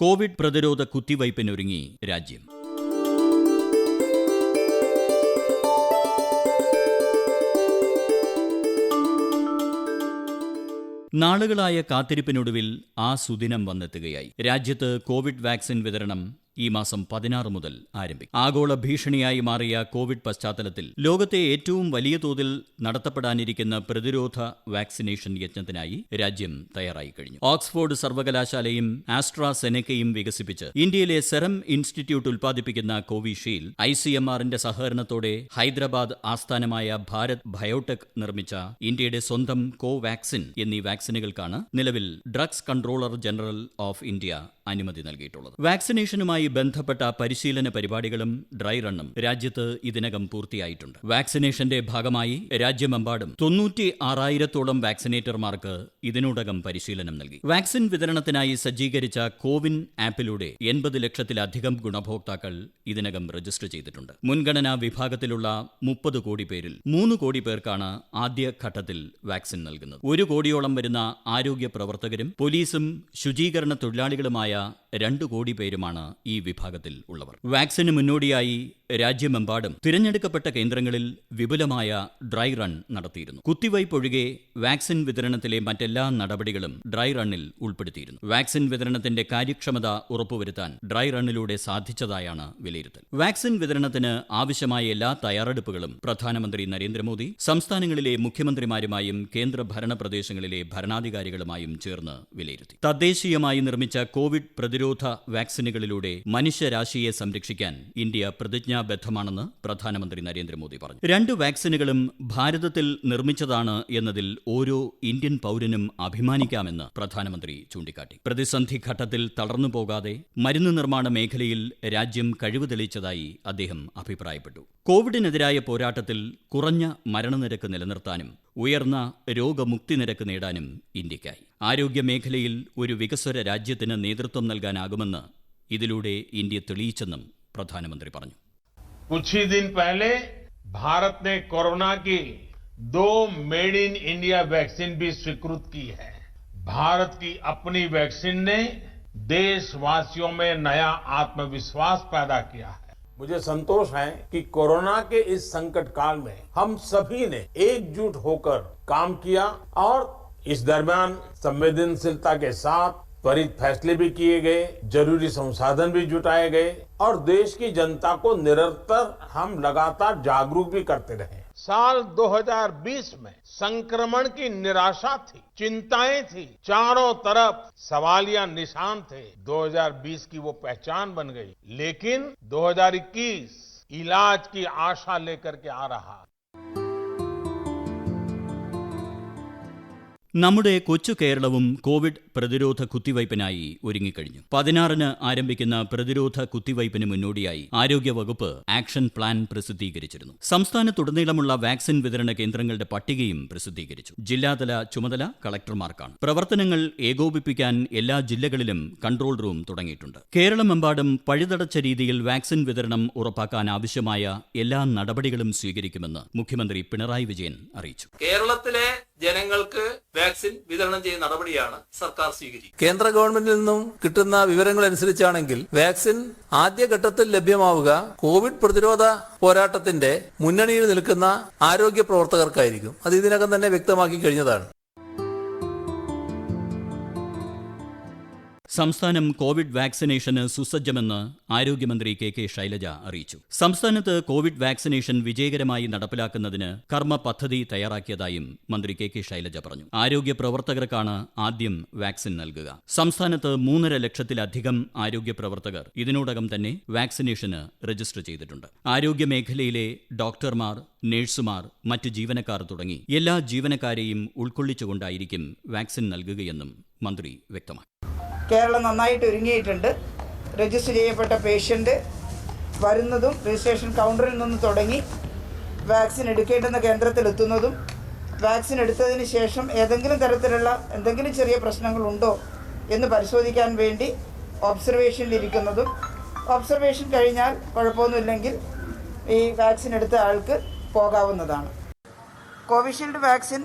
Covid പ്രതിരോധ കുത്തിവയ്പ്പിനൊരുങ്ങി രാജ്യം. നാളുകളായ കാത്തിരിപ്പിനൊടുവിൽ ആ സുദിനം വന്നെത്തുകയായി. രാജ്യത്ത് കോവിഡ് വാക്സിൻ വിതരണം ഈ മാസം പതിനാറ് മുതൽ ആരംഭിക്കും. ആഗോള ഭീഷണിയായി മാറിയ കോവിഡ് പശ്ചാത്തലത്തിൽ ലോകത്തെ ഏറ്റവും വലിയ തോതിൽ നടത്തപ്പെടാനിരിക്കുന്ന പ്രതിരോധ വാക്സിനേഷൻ യജ്ഞത്തിനായി രാജ്യം തയ്യാറായി കഴിഞ്ഞു. ഓക്സ്ഫോർഡ് സർവകലാശാലയും ആസ്ട്രാസെനക്കയും വികസിപ്പിച്ച് ഇന്ത്യയിലെ സെറം ഇൻസ്റ്റിറ്റ്യൂട്ട് ഉൽപ്പാദിപ്പിക്കുന്ന കോവിഷീൽഡ് ഐ സി എം ആറിന്റെ സഹകരണത്തോടെ ഹൈദരാബാദ് ആസ്ഥാനമായ ഭാരത് ബയോടെക് നിർമ്മിച്ച ഇന്ത്യയുടെ സ്വന്തം കോവാക്സിൻ എന്നീ വാക്സിനുകൾക്കാണ് നിലവിൽ drugs controller general of India അനുമതി നൽകിയിട്ടുള്ളത്. വാക്സിനേഷനുമായി ബന്ധപ്പെട്ട പരിശീലന പരിപാടികളും ഡ്രൈ റണ്ണും രാജ്യത്ത് ഇതിനകം പൂർത്തിയായിട്ടുണ്ട്. വാക്സിനേഷന്റെ ഭാഗമായി രാജ്യമെമ്പാടും തൊണ്ണൂറ്റി ആറായിരത്തോളം വാക്സിനേറ്റർമാർക്ക് ഇതിനോടകം പരിശീലനം നൽകി. വാക്സിൻ വിതരണത്തിനായി സജ്ജീകരിച്ച കോവിൻ ആപ്പിലൂടെ എൺപത് ലക്ഷത്തിലധികം ഗുണഭോക്താക്കൾ ഇതിനകം രജിസ്റ്റർ ചെയ്തിട്ടുണ്ട്. മുൻഗണനാ വിഭാഗത്തിലുള്ള മുപ്പത് കോടി പേരിൽ മൂന്ന് കോടി പേർക്കാണ് ആദ്യഘട്ടത്തിൽ വാക്സിൻ നൽകുന്നത്. ഒരു കോടിയോളം വരുന്ന ആരോഗ്യ പ്രവർത്തകരും പോലീസും ശുചീകരണ തൊഴിലാളികളുമായ രണ്ടു കോടി പേരുമാണ് ഈ വിഭാഗത്തിൽ ഉള്ളവർ. വാക്സിന് മുന്നോടിയായി രാജ്യമെമ്പാടും തിരഞ്ഞെടുക്കപ്പെട്ട കേന്ദ്രങ്ങളിൽ വിപുലമായ ഡ്രൈ റൺ നടത്തിയിരുന്നു. കുത്തിവയ്പ് ഒഴികെ വാക്സിൻ വിതരണത്തിലെ മറ്റെല്ലാ നടപടികളും ഡ്രൈ റണ്ണിൽ ഉൾപ്പെടുത്തിയിരുന്നു. വാക്സിൻ വിതരണത്തിന്റെ കാര്യക്ഷമത ഉറപ്പുവരുത്താൻ ഡ്രൈ റണ്ണിലൂടെ സാധിച്ചതായാണ് വിലയിരുത്തൽ. വാക്സിൻ വിതരണത്തിന് ആവശ്യമായ എല്ലാ തയ്യാറെടുപ്പുകളും പ്രധാനമന്ത്രി നരേന്ദ്രമോദി സംസ്ഥാനങ്ങളിലെ മുഖ്യമന്ത്രിമാരുമായും കേന്ദ്ര ഭരണ പ്രദേശങ്ങളിലെ ഭരണാധികാരികളുമായും ചേർന്ന് വിലയിരുത്തി. തദ്ദേശീയമായി നിർമ്മിച്ച കോവിഡ് പ്രതിരോധ വാക്സിനുകളിലൂടെ മനുഷ്യരാശിയെ സംരക്ഷിക്കാൻ ഇന്ത്യ പ്രതിജ്ഞാബദ്ധമാണെന്ന് പ്രധാനമന്ത്രി നരേന്ദ്രമോദി പറഞ്ഞു. രണ്ട് വാക്സിനുകളും ഭാരതത്തിൽ നിർമ്മിച്ചതാണ് എന്നതിൽ ഓരോ ഇന്ത്യൻ പൌരനും അഭിമാനിക്കാമെന്ന് പ്രധാനമന്ത്രി ചൂണ്ടിക്കാട്ടി. പ്രതിസന്ധി ഘട്ടത്തിൽ തളർന്നു പോകാതെ മരുന്ന് നിർമ്മാണ മേഖലയിൽ രാജ്യം കഴിവ് തെളിയിച്ചതായി അദ്ദേഹം അഭിപ്രായപ്പെട്ടു. കോവിഡിനെതിരായ പോരാട്ടത്തിൽ കുറഞ്ഞ മരണനിരക്ക് നിലനിർത്താനും ഉയർന്ന രോഗമുക്തി നിരക്ക് നേടാനും ഇന്ത്യയ്ക്കായി. ആരോഗ്യ മേഖലയിൽ ഒരു വികസ്വര രാജ്യത്തിന് നേതൃത്വം നൽകാനാകുമെന്ന് ഇതിലൂടെ ഇന്ത്യ തെളിയിച്ചെന്നും പ്രധാനമന്ത്രി പറഞ്ഞു. कुछ ही दिन पहले भारत ने कोरोना की दो मेड इन इंडिया वैक्सीन भी स्वीकृत की है। भारत की अपनी वैक्सीन ने देशवासियों में नया आत्मविश्वास पैदा किया है। मुझे संतोष है कि कोरोना के इस संकट काल में हम सभी ने एकजुट होकर काम किया और इस दरमियान संवेदनशीलता के साथ त्वरित फैसले भी किए गए, ज़रूरी संसाधन भी जुटाए गए और देश की जनता को निरंतर हम लगातार जागरूक भी करते रहे। साल 2020 में संक्रमण की निराशा थी, चिंताएँ थी, चारों तरफ़ सवालिया निशान थे। 2020 की वो पहचान बन गई, लेकिन 2021 इलाज की आशा लेकर के आ रहा। നമ്മുടെ കൊച്ചു കേരളവും കോവിഡ് പ്രതിരോധ കുത്തിവയ്പ്പിനായി ഒരുങ്ങിക്കഴിഞ്ഞു. പതിനാറിന് ആരംഭിക്കുന്ന പ്രതിരോധ കുത്തിവയ്പ്പിന് മുന്നോടിയായി ആരോഗ്യവകുപ്പ് ആക്ഷൻ പ്ലാൻ പ്രസിദ്ധീകരിച്ചിരുന്നു. സംസ്ഥാനത്തുടനീളമുള്ള വാക്സിൻ വിതരണ കേന്ദ്രങ്ങളുടെ പട്ടികയും പ്രസിദ്ധീകരിച്ചു. ജില്ലാതല ചുമതല കളക്ടർമാർക്കാണ്. പ്രവർത്തനങ്ങൾ ഏകോപിപ്പിക്കാൻ എല്ലാ ജില്ലകളിലും കൺട്രോൾ റൂം തുടങ്ങിയിട്ടുണ്ട്. കേരളമെമ്പാടും പഴുതടച്ച രീതിയിൽ വാക്സിൻ വിതരണം ഉറപ്പാക്കാൻ ആവശ്യമായ എല്ലാ നടപടികളും സ്വീകരിക്കുമെന്ന് മുഖ്യമന്ത്രി പിണറായി വിജയൻ അറിയിച്ചു. കേരളത്തിലെ ജനങ്ങൾക്ക് വാക്സിൻ വിതരണം ചെയ്യുന്ന നടപടിയാണ് സർക്കാർ സ്വീകരിക്കുന്നത്. കേന്ദ്ര ഗവൺമെന്റിൽ നിന്നും കിട്ടുന്ന വിവരങ്ങൾ അനുസരിച്ചാണെങ്കിൽ വാക്സിൻ ആദ്യഘട്ടത്തിൽ ലഭ്യമാവുക കോവിഡ് പ്രതിരോധ പോരാട്ടത്തിന്റെ മുന്നണിയിൽ നിൽക്കുന്ന ആരോഗ്യ പ്രവർത്തകർക്കായിരിക്കും. അത് ഇതിനകം തന്നെ വ്യക്തമാക്കി കഴിഞ്ഞതാണ്. സംസ്ഥാനം കോവിഡ് വാക്സിനേഷന് സുസജ്ജമെന്ന് ആരോഗ്യമന്ത്രി കെ കെ ശൈലജ അറിയിച്ചു. സംസ്ഥാനത്ത് കോവിഡ് വാക്സിനേഷൻ വിജയകരമായി നടപ്പിലാക്കുന്നതിന് കർമ്മ പദ്ധതി തയ്യാറാക്കിയതായും മന്ത്രി കെ കെ ശൈലജ പറഞ്ഞു. ആരോഗ്യ പ്രവർത്തകർക്കാണ് ആദ്യം വാക്സിൻ നൽകുക. സംസ്ഥാനത്ത് മൂന്നര ലക്ഷത്തിലധികം ആരോഗ്യ പ്രവർത്തകർ ഇതിനോടകം തന്നെ വാക്സിനേഷന് രജിസ്റ്റർ ചെയ്തിട്ടുണ്ട്. ആരോഗ്യ മേഖലയിലെ ഡോക്ടർമാർ നഴ്സുമാർ മറ്റ് ജീവനക്കാർ തുടങ്ങി എല്ലാ ജീവനക്കാരെയും ഉൾക്കൊള്ളിച്ചുകൊണ്ടായിരിക്കും വാക്സിൻ നൽകുകയെന്നും മന്ത്രി വ്യക്തമാക്കി. കേരളം നന്നായിട്ട് ഒരുങ്ങിയിട്ടുണ്ട്. രജിസ്റ്റർ ചെയ്യപ്പെട്ട പേഷ്യന്റ് വരുന്നതും രജിസ്ട്രേഷൻ കൗണ്ടറിൽ നിന്ന് തുടങ്ങി വാക്സിൻ എടുക്കേണ്ടുന്ന കേന്ദ്രത്തിലെത്തുന്നതും വാക്സിൻ എടുത്തതിന് ശേഷം ഏതെങ്കിലും തരത്തിലുള്ള എന്തെങ്കിലും ചെറിയ പ്രശ്നങ്ങളുണ്ടോ എന്ന് പരിശോധിക്കാൻ വേണ്ടി ഒബ്സർവേഷനിലിരിക്കുന്നതും ഒബ്സർവേഷൻ കഴിഞ്ഞാൽ കുഴപ്പമൊന്നുമില്ലെങ്കിൽ ഈ വാക്സിൻ എടുത്ത ആൾക്ക് പോകാവുന്നതാണ്. കോവിഷീൽഡ് വാക്സിൻ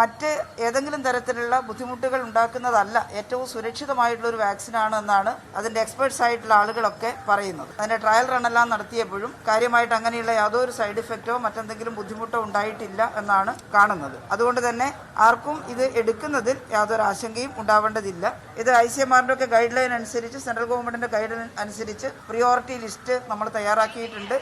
മറ്റ് ഏതെങ്കിലും തരത്തിലുള്ള ബുദ്ധിമുട്ടുകൾ ഉണ്ടാക്കുന്നതല്ല. ഏറ്റവും സുരക്ഷിതമായിട്ടുള്ള ഒരു വാക്സിനാണ് എന്നാണ് അതിന്റെ എക്സ്പേർട്സ് ആയിട്ടുള്ള ആളുകളൊക്കെ പറയുന്നത്. അതിന്റെ ട്രയൽ റണ്ണെല്ലാം നടത്തിയപ്പോഴും കാര്യമായിട്ട് അങ്ങനെയുള്ള യാതൊരു സൈഡ് ഇഫക്റ്റോ മറ്റെന്തെങ്കിലും ബുദ്ധിമുട്ടോ ഉണ്ടായിട്ടില്ല എന്നാണ് കാണുന്നത്. അതുകൊണ്ട് തന്നെ ആർക്കും ഇത് എടുക്കുന്നതിൽ യാതൊരു ആശങ്കയും ഉണ്ടാവേണ്ടതില്ല. ഇത് ഐ സി എം ഒക്കെ ഗൈഡ് ലൈൻ അനുസരിച്ച് സെൻട്രൽ ഗവൺമെന്റിന്റെ ഗൈഡ് ലൈൻ അനുസരിച്ച് പ്രിയോറിറ്റി ലിസ്റ്റ് നമ്മൾ തയ്യാറാക്കിയിട്ടുണ്ട്.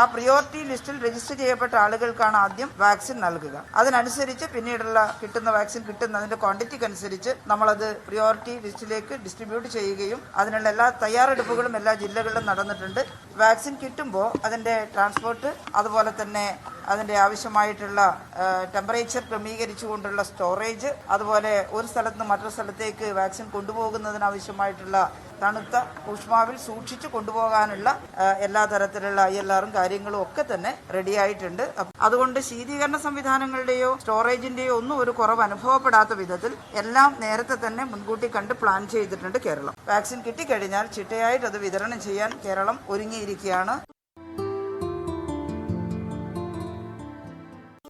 ആ പ്രിയോറിറ്റി ലിസ്റ്റിൽ രജിസ്റ്റർ ചെയ്യപ്പെട്ട ആളുകൾക്കാണ് ആദ്യം വാക്സിൻ നൽകുക. അതിനനുസരിച്ച് പിന്നീടുള്ള കിട്ടുന്ന വാക്സിൻ കിട്ടുന്നതിന്റെ ക്വാണ്ടിറ്റിക്ക് അനുസരിച്ച് നമ്മളത് പ്രിയോറിറ്റി ലിസ്റ്റിലേക്ക് ഡിസ്ട്രിബ്യൂട്ട് ചെയ്യുകയും അതിനുള്ള എല്ലാ തയ്യാറെടുപ്പുകളും എല്ലാ ജില്ലകളിലും നടന്നിട്ടുണ്ട്. വാക്സിൻ കിട്ടുമ്പോൾ അതിന്റെ ട്രാൻസ്പോർട്ട് അതുപോലെ തന്നെ അതിന്റെ ആവശ്യമായിട്ടുള്ള ടെമ്പറേച്ചർ ക്രമീകരിച്ചുകൊണ്ടുള്ള സ്റ്റോറേജ് അതുപോലെ ഒരു സ്ഥലത്ത് നിന്ന് മറ്റൊരു സ്ഥലത്തേക്ക് വാക്സിൻ കൊണ്ടുപോകുന്നതിന് ആവശ്യമായിട്ടുള്ള തണുത്ത ഊഷ്മാവിൽ സൂക്ഷിച്ചു കൊണ്ടുപോകാനുള്ള എല്ലാ തരത്തിലുള്ള ഐ എൽ ആറും കാര്യങ്ങളും ഒക്കെ തന്നെ റെഡി ആയിട്ടുണ്ട്. അതുകൊണ്ട് ശീതീകരണ സംവിധാനങ്ങളുടെയോ സ്റ്റോറേജിന്റെയോ ഒന്നും ഒരു കുറവ് അനുഭവപ്പെടാത്ത വിധത്തിൽ എല്ലാം നേരത്തെ തന്നെ മുൻകൂട്ടി കണ്ട് പ്ലാൻ ചെയ്തിട്ടുണ്ട് കേരളം. വാക്സിൻ കിട്ടിക്കഴിഞ്ഞാൽ ചിട്ടയായിട്ട് അത് വിതരണം ചെയ്യാൻ കേരളം ഒരുങ്ങിയിരിക്കുകയാണ്.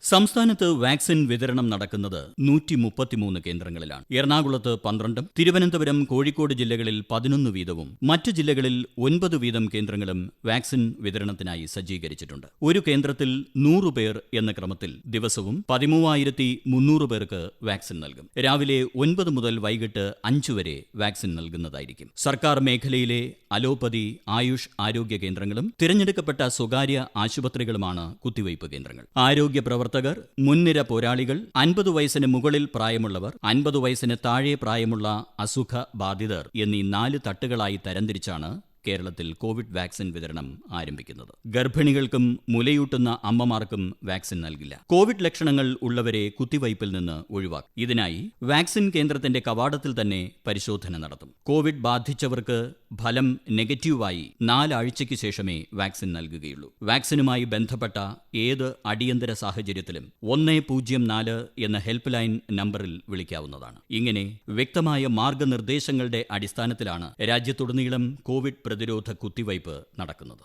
സംസ്ഥാനത്ത് വാക്സിൻ വിതരണം നടക്കുന്നത് നൂറ്റി മുപ്പത്തിമൂന്ന് കേന്ദ്രങ്ങളിലാണ്. എറണാകുളത്ത് പന്ത്രണ്ടും തിരുവനന്തപുരം കോഴിക്കോട് ജില്ലകളിൽ പതിനൊന്ന് വീതവും മറ്റ് ജില്ലകളിൽ ഒൻപത് വീതം കേന്ദ്രങ്ങളും വാക്സിൻ വിതരണത്തിനായി സജ്ജീകരിച്ചിട്ടുണ്ട്. ഒരു കേന്ദ്രത്തിൽ നൂറ് പേർ എന്ന ക്രമത്തിൽ ദിവസവും പതിമൂവായിരത്തി മുന്നൂറ് പേർക്ക് വാക്സിൻ നൽകും. രാവിലെ ഒൻപത് മുതൽ വൈകിട്ട് അഞ്ചു വരെ വാക്സിൻ നൽകുന്നതായിരിക്കും. സർക്കാർ മേഖലയിലെ അലോപ്പതി ആയുഷ് ആരോഗ്യ കേന്ദ്രങ്ങളും തിരഞ്ഞെടുക്കപ്പെട്ട സ്വകാര്യ ആശുപത്രികളുമാണ് കുത്തിവയ്പ് കേന്ദ്രങ്ങൾ. ആരോഗ്യ പ്രവർത്തകർ മുൻനിര പോരാളികൾ അൻപത് വയസ്സിന് മുകളിൽ പ്രായമുള്ളവർ അൻപത് വയസ്സിന് താഴെ പ്രായമുള്ള അസുഖ ബാധിതർ എന്നീ നാല് തട്ടുകളായി തരംതിരിച്ചാണ് കേരളത്തിൽ കോവിഡ് വാക്സിൻ വിതരണം ആരംഭിക്കുന്നത്. ഗർഭിണികൾക്കും മുലയൂട്ടുന്ന അമ്മമാർക്കും വാക്സിൻ നൽകില്ല. കോവിഡ് ലക്ഷണങ്ങൾ ഉള്ളവരെ കുത്തിവയ്പിൽ നിന്ന് ഒഴിവാക്കും. ഇതിനായി വാക്സിൻ കേന്ദ്രത്തിന്റെ കവാടത്തിൽ തന്നെ പരിശോധന നടത്തും. കോവിഡ് ബാധിച്ചവർക്ക് ഫലം നെഗറ്റീവായി നാലാഴ്ചയ്ക്ക് ശേഷമേ വാക്സിൻ നൽകുകയുള്ളൂ. വാക്സിനുമായി ബന്ധപ്പെട്ട ഏത് അടിയന്തര സാഹചര്യത്തിലും ഒന്ന് പൂജ്യം നാല് എന്ന ഹെൽപ്പ് ലൈൻ നമ്പറിൽ വിളിക്കാവുന്നതാണ്. ഇങ്ങനെ വ്യക്തമായ മാർഗനിർദ്ദേശങ്ങളുടെ അടിസ്ഥാനത്തിലാണ് രാജ്യത്തുടനീളം കോവിഡ് പ്രതിരോധ കുത്തിവയ്പ് നടക്കുന്നത്.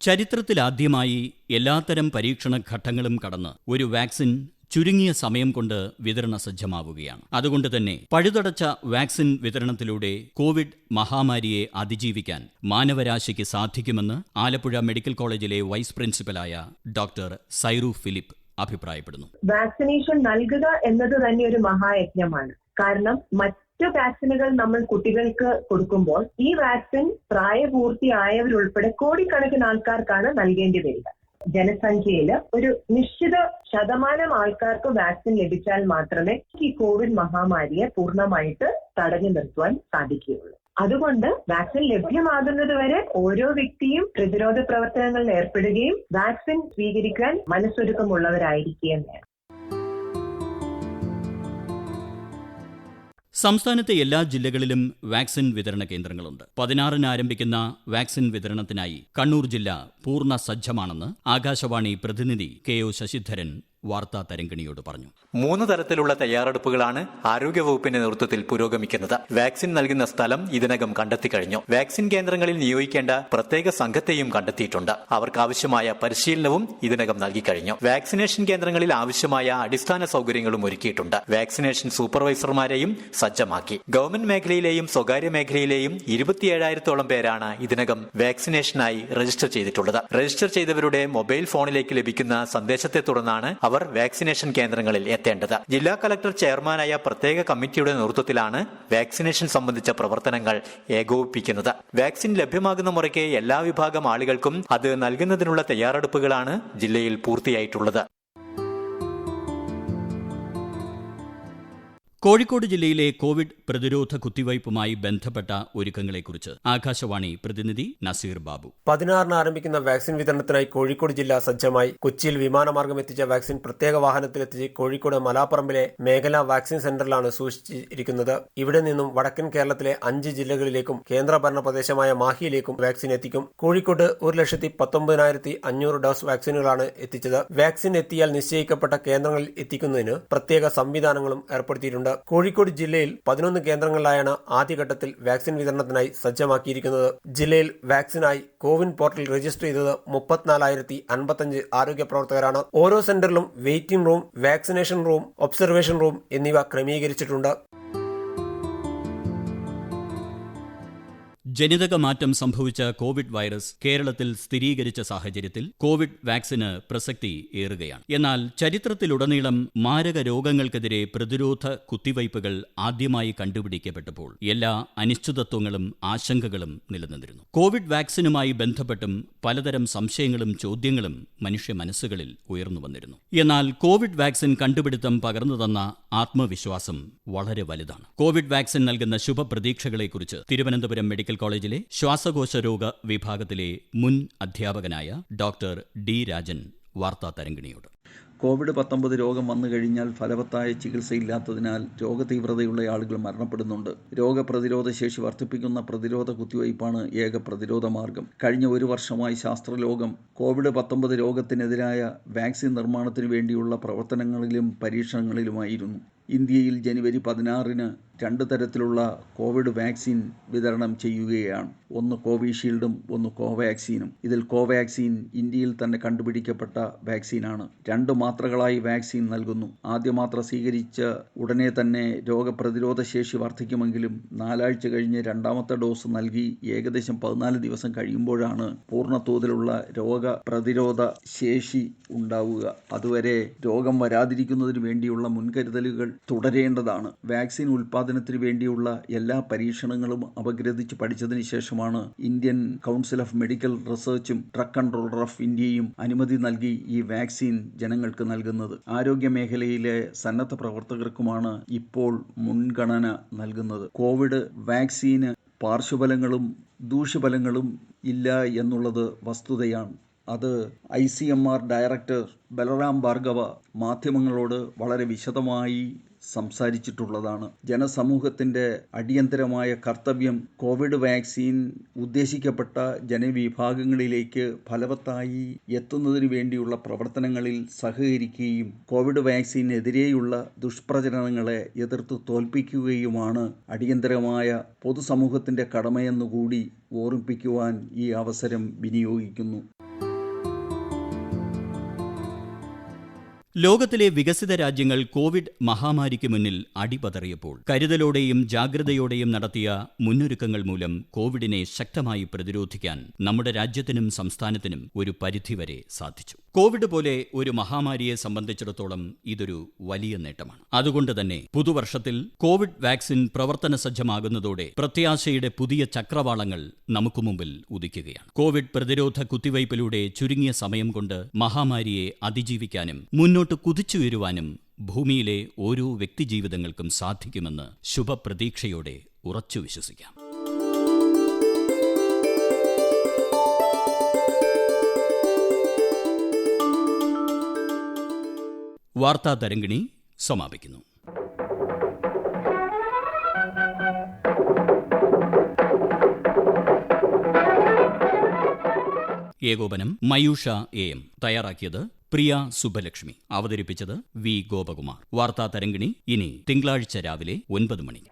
ചരിത്രത്തിലാദ്യമായി എല്ലാത്തരം പരീക്ഷണ ഘട്ടങ്ങളും കടന്ന് ഒരു വാക്സിൻ ചുരുങ്ങിയ സമയം കൊണ്ട് വിതരണ സജ്ജമാവുകയാണ്. അതുകൊണ്ട് തന്നെ പഴുതടച്ച വാക്സിൻ വിതരണത്തിലൂടെ കോവിഡ് മഹാമാരിയെ അതിജീവിക്കാൻ മാനവരാശിക്ക് സാധിക്കുമെന്ന് ആലപ്പുഴ മെഡിക്കൽ കോളേജിലെ വൈസ് പ്രിൻസിപ്പലായ ഡോക്ടർ സൈറു ഫിലിപ്പ് അഭിപ്രായപ്പെടുന്നു. വാക്സിനേഷൻ നൽകുക എന്നത് തന്നെ ഒരു മഹായജ്ഞമാണ്. കാരണം മറ്റു വാക്സിനുകൾ നമ്മൾ കുട്ടികൾക്ക് കൊടുക്കുമ്പോൾ ഈ വാക്സിൻ പ്രായപൂർത്തിയായവരുൾപ്പെടെ കോടിക്കണക്കിന് ആൾക്കാർക്കാണ് നൽകേണ്ടി വരിക. ജനസംഖ്യയിൽ ഒരു നിശ്ചിത ശതമാനം ആൾക്കാർക്ക് വാക്സിൻ ലഭിച്ചാൽ മാത്രമേ ഈ കോവിഡ് മഹാമാരിയെ പൂർണമായിട്ട് തടഞ്ഞു നിർത്തുവാൻ സാധിക്കുകയുള്ളൂ. അതുകൊണ്ട് വാക്സിൻ ലഭ്യമാകുന്നത് വരെ ഓരോ വ്യക്തിയും പ്രതിരോധ പ്രവർത്തനങ്ങളിൽ ഏർപ്പെടുകയും വാക്സിൻ സ്വീകരിക്കാൻ മനസ്സൊരുക്കമുള്ളവരായിരിക്കുകയും വേണം. സംസ്ഥാനത്തെ എല്ലാ ജില്ലകളിലും വാക്സിൻ വിതരണ കേന്ദ്രങ്ങളുണ്ട്. പതിനാറിന് ആരംഭിക്കുന്ന വാക്സിൻ വിതരണത്തിനായി കണ്ണൂർ ജില്ല പൂർണ സജ്ജമാണെന്ന് ആകാശവാണി പ്രതിനിധി കെ ഒ ശശിധരൻ വാർത്താ തരംഗിണിയോട് പറഞ്ഞു. മൂന്ന് തരത്തിലുള്ള തയ്യാറെടുപ്പുകളാണ് ആരോഗ്യവകുപ്പിന്റെ നേതൃത്വത്തിൽ പുരോഗമിക്കുന്നത്. വാക്സിൻ നൽകുന്ന സ്ഥലം ഇതിനകം കണ്ടെത്തി കഴിഞ്ഞു. വാക്സിൻ കേന്ദ്രങ്ങളിൽ നിയോഗിക്കേണ്ട പ്രത്യേക സംഘത്തെയും കണ്ടെത്തിയിട്ടുണ്ട്. അവർക്ക് ആവശ്യമായ പരിശീലനവും ഇതിനകം നൽകിക്കഴിഞ്ഞു വാക്സിനേഷൻ കേന്ദ്രങ്ങളിൽ ആവശ്യമായ അടിസ്ഥാന സൗകര്യങ്ങളും ഒരുക്കിയിട്ടുണ്ട്. വാക്സിനേഷൻ സൂപ്പർവൈസർമാരെയും സജ്ജമാക്കി. ഗവൺമെന്റ് മേഖലയിലെയും സ്വകാര്യ മേഖലയിലെയും ഇരുപത്തിയേഴായിരത്തോളം പേരാണ് ഇതിനകം വാക്സിനേഷനായി രജിസ്റ്റർ ചെയ്തിട്ടുള്ളത്. രജിസ്റ്റർ ചെയ്തവരുടെ മൊബൈൽ ഫോണിലേക്ക് ലഭിക്കുന്ന സന്ദേശത്തെ തുടർന്നാണ് അവർ വാക്സിനേഷൻ കേന്ദ്രങ്ങളിൽ എത്തേണ്ടത്. ജില്ലാ കലക്ടർ ചെയർമാനായ പ്രത്യേക കമ്മിറ്റിയുടെ നേതൃത്വത്തിലാണ് വാക്സിനേഷൻ സംബന്ധിച്ച പ്രവർത്തനങ്ങൾ ഏകോപിപ്പിക്കുന്നത്. വാക്സിൻ ലഭ്യമാകുന്ന മുറയ്ക്ക് എല്ലാ വിഭാഗം ആളുകൾക്കും അത് നൽകുന്നതിനുള്ള തയ്യാറെടുപ്പുകളാണ് ജില്ലയിൽ പൂർത്തിയായിട്ടുള്ളത്. കോഴിക്കോട് ജില്ലയിലെ കോവിഡ് പ്രതിരോധ കുത്തിവയ്പുമായി ബന്ധപ്പെട്ട ഒരുക്കങ്ങളെക്കുറിച്ച് ആകാശവാണി പ്രതിനിധി നസീർ ബാബു. പതിനാറിന് ആരംഭിക്കുന്ന വാക്സിൻ വിതരണത്തിനായി കോഴിക്കോട് ജില്ല സജ്ജമായി കൊച്ചിയിൽ വിമാനമാർഗം എത്തിച്ച വാക്സിൻ പ്രത്യേക വാഹനത്തിലെത്തിച്ച് കോഴിക്കോട് മലാപ്പറമ്പിലെ മേഖലാ വാക്സിൻ സെന്ററിലാണ് സൂക്ഷിച്ചിരിക്കുന്നത്. ഇവിടെ നിന്നും വടക്കൻ കേരളത്തിലെ അഞ്ച് ജില്ലകളിലേക്കും കേന്ദ്രഭരണ പ്രദേശമായ മാഹിയിലേക്കും വാക്സിൻ എത്തിക്കും. കോഴിക്കോട് ഒരു ലക്ഷത്തി പത്തൊമ്പതിനായിരത്തി അഞ്ഞൂറ് ഡോസ് വാക്സിനുകളാണ് എത്തിച്ചത്. വാക്സിൻ എത്തിയാൽ നിശ്ചയിക്കപ്പെട്ട കേന്ദ്രങ്ങളിൽ എത്തിക്കുന്നതിന് പ്രത്യേക സംവിധാനങ്ങളും ഏർപ്പെടുത്തിയിട്ടുണ്ട്. കോഴിക്കോട് ജില്ലയിൽ പതിനൊന്ന് കേന്ദ്രങ്ങളിലായാണ് ആദ്യഘട്ടത്തിൽ വാക്സിൻ വിതരണത്തിനായി സജ്ജമാക്കിയിരിക്കുന്നത്. ജില്ലയിൽ വാക്സിനായി കോവിൻ പോർട്ടൽ രജിസ്റ്റർ ചെയ്തത് മുപ്പത്തിനാലായിരത്തി അൻപത്തഞ്ച് ആരോഗ്യ പ്രവർത്തകരാണ്. ഓരോ സെന്ററിലും waiting room vaccination room observation room എന്നിവ ക്രമീകരിച്ചിട്ടുണ്ട്. ജനിതക മാറ്റം സംഭവിച്ച കോവിഡ് വൈറസ് കേരളത്തിൽ സ്ഥിരീകരിച്ച സാഹചര്യത്തിൽ കോവിഡ് വാക്സിന് പ്രസക്തി ഏറുകയാണ്. എന്നാൽ ചരിത്രത്തിലുടനീളം മാരക രോഗങ്ങൾക്കെതിരെ പ്രതിരോധ കുത്തിവയ്പ്പുകൾ ആദ്യമായി കണ്ടുപിടിക്കപ്പെട്ടപ്പോൾ എല്ലാ അനിശ്ചിതത്വങ്ങളും ആശങ്കകളും നിലനിന്നിരുന്നു. കോവിഡ് വാക്സിനുമായി ബന്ധപ്പെട്ടും പലതരം സംശയങ്ങളും ചോദ്യങ്ങളും മനുഷ്യ മനസ്സുകളിൽ ഉയർന്നു വന്നിരുന്നു. എന്നാൽ കോവിഡ് വാക്സിൻ കണ്ടുപിടുത്തം പകർന്നു തന്ന ആത്മവിശ്വാസം വളരെ വലുതാണ്. കോവിഡ് വാക്സിൻ നൽകുന്ന ശുഭപ്രതീക്ഷകളെക്കുറിച്ച് തിരുവനന്തപുരം മെഡിക്കൽ കോളേജിലെ ശ്വാസകോശ രോഗ വിഭാഗത്തിലെ മുൻ അധ്യാപകനായ ഡോക്ടർ ഡി രാജൻ വാർത്താ തരംഗിണിയോട്. കോവിഡ് പത്തൊമ്പത് രോഗം വന്നു കഴിഞ്ഞാൽ ഫലവത്തായ ചികിത്സയില്ലാത്തതിനാൽ രോഗതീവ്രതയുള്ള ആളുകൾ മരണപ്പെടുന്നുണ്ട്. രോഗപ്രതിരോധ ശേഷി വർദ്ധിപ്പിക്കുന്ന പ്രതിരോധ കുത്തിവയ്പ്പാണ് ഏക പ്രതിരോധ മാർഗം. കഴിഞ്ഞ ഒരു വർഷമായി ശാസ്ത്രലോകം കോവിഡ് പത്തൊമ്പത് രോഗത്തിനെതിരായ വാക്സിൻ നിർമ്മാണത്തിനു വേണ്ടിയുള്ള പ്രവർത്തനങ്ങളിലും പരീക്ഷണങ്ങളിലുമായിരുന്നു. ഇന്ത്യയിൽ ജനുവരി പതിനാറിന് രണ്ട് തരത്തിലുള്ള കോവിഡ് വാക്സിൻ വിതരണം ചെയ്യുകയാണ്. ഒന്ന് കോവിഷീൽഡും ഒന്ന് കോവാക്സിനും. ഇതിൽ കോവാക്സിൻ ഇന്ത്യയിൽ തന്നെ കണ്ടുപിടിക്കപ്പെട്ട വാക്സിനാണ്. രണ്ട് മാത്രകളായി വാക്സിൻ നൽകുന്നു. ആദ്യ മാത്ര സ്വീകരിച്ച ഉടനെ തന്നെ രോഗപ്രതിരോധ ശേഷി വർദ്ധിക്കുമെങ്കിലും നാലാഴ്ച കഴിഞ്ഞ് രണ്ടാമത്തെ ഡോസ് നൽകി ഏകദേശം പതിനാല് ദിവസം കഴിയുമ്പോഴാണ് പൂർണ തോതിലുള്ള രോഗപ്രതിരോധ ശേഷി ഉണ്ടാവുക. അതുവരെ രോഗം വരാതിരിക്കുന്നതിന് വേണ്ടിയുള്ള മുൻകരുതലുകൾ തുടരേണ്ടതാണ്. വാക്സിൻ ഉൽപാദനത്തിന് വേണ്ടിയുള്ള എല്ലാ പരീക്ഷണങ്ങളും അപഗ്രഥിച്ച് പഠിച്ചതിന് ശേഷമാണ് ഇന്ത്യൻ കൗൺസിൽ ഓഫ് മെഡിക്കൽ റിസർച്ചും ഡ്രഗ് കൺട്രോളർ ഓഫ് ഇന്ത്യയും അനുമതി നൽകി ഈ വാക്സിൻ ജനങ്ങൾക്ക് നൽകുന്നത്. ആരോഗ്യ മേഖലയിലെ സന്നദ്ധ പ്രവർത്തകർക്കുമാണ് ഇപ്പോൾ മുൻഗണന നൽകുന്നത്. കോവിഡ് വാക്സിന് പാർശ്വഫലങ്ങളും ദൂഷ്യഫലങ്ങളും ഇല്ല എന്നുള്ളത് വസ്തുതയാണ്. അത് I C M R director Balram Bhargava മാധ്യമങ്ങളോട് വളരെ വിശദമായി സംസാരിച്ചിട്ടുള്ളതാണ്. ജനസമൂഹത്തിന്റെ അടിയന്തരമായ കർത്തവ്യം കോവിഡ് വാക്സിൻ ഉദ്ദേശിക്കപ്പെട്ട ജനവിഭാഗങ്ങളിലേക്ക് ഫലവത്തായി എത്തുന്നതിന് വേണ്ടിയുള്ള പ്രവർത്തനങ്ങളിൽ സഹകരിക്കുകയും കോവിഡ് വാക്സിനെതിരെയുള്ള ദുഷ്പ്രചരണങ്ങളെ എതിർത്ത് തോൽപ്പിക്കുകയുമാണ് അടിയന്തരമായ പൊതുസമൂഹത്തിന്റെ കടമയെന്നുകൂടി ഓർമ്മിപ്പിക്കുവാൻ ഈ അവസരം വിനിയോഗിക്കുന്നു. ലോകത്തിലെ വികസിത രാജ്യങ്ങൾ കോവിഡ് മഹാമാരിക്ക് മുന്നിൽ അടിപതറിയപ്പോൾ കരുതലോടെയും ജാഗ്രതയോടെയും നടത്തിയ മുന്നൊരുക്കങ്ങൾ മൂലം കോവിഡിനെ ശക്തമായി പ്രതിരോധിക്കാൻ നമ്മുടെ രാജ്യത്തിനും സംസ്ഥാനത്തിനും ഒരു പരിധിവരെ സാധിച്ചു. കോവിഡ് പോലെ ഒരു മഹാമാരിയെ സംബന്ധിച്ചിടത്തോളം ഇതൊരു വലിയ നേട്ടമാണ്. അതുകൊണ്ട് തന്നെ പുതുവർഷത്തിൽ കോവിഡ് വാക്സിൻ പ്രവർത്തന സജ്ജമാകുന്നതോടെ പ്രത്യാശയുടെ പുതിയ ചക്രവാളങ്ങൾ നമുക്ക് മുമ്പിൽ ഉദിക്കുകയാണ്. കോവിഡ് പ്രതിരോധ കുത്തിവയ്പിലൂടെ ചുരുങ്ങിയ സമയം കൊണ്ട് മഹാമാരിയെ അതിജീവിക്കാനും മുന്നോട്ട് കുതിച്ചുയരുവാനും ഭൂമിയിലെ ഓരോ വ്യക്തിജീവിതങ്ങൾക്കും സാധിക്കുമെന്ന് ശുഭപ്രതീക്ഷയോടെ ഉറച്ചു വിശ്വസിക്കാം. വാർത്താ തരംഗിണി സമാപിക്കുന്നു. ഏകോപനം മയൂഷ എ എം തയ്യാറാക്കിയത് പ്രിയ സുബലക്ഷ്മി അവതരിപ്പിച്ചത് വി ഗോപകുമാർ. വാർത്താ തരംഗിണി ഇനി തിങ്കളാഴ്ച രാവിലെ ഒൻപത് മണി.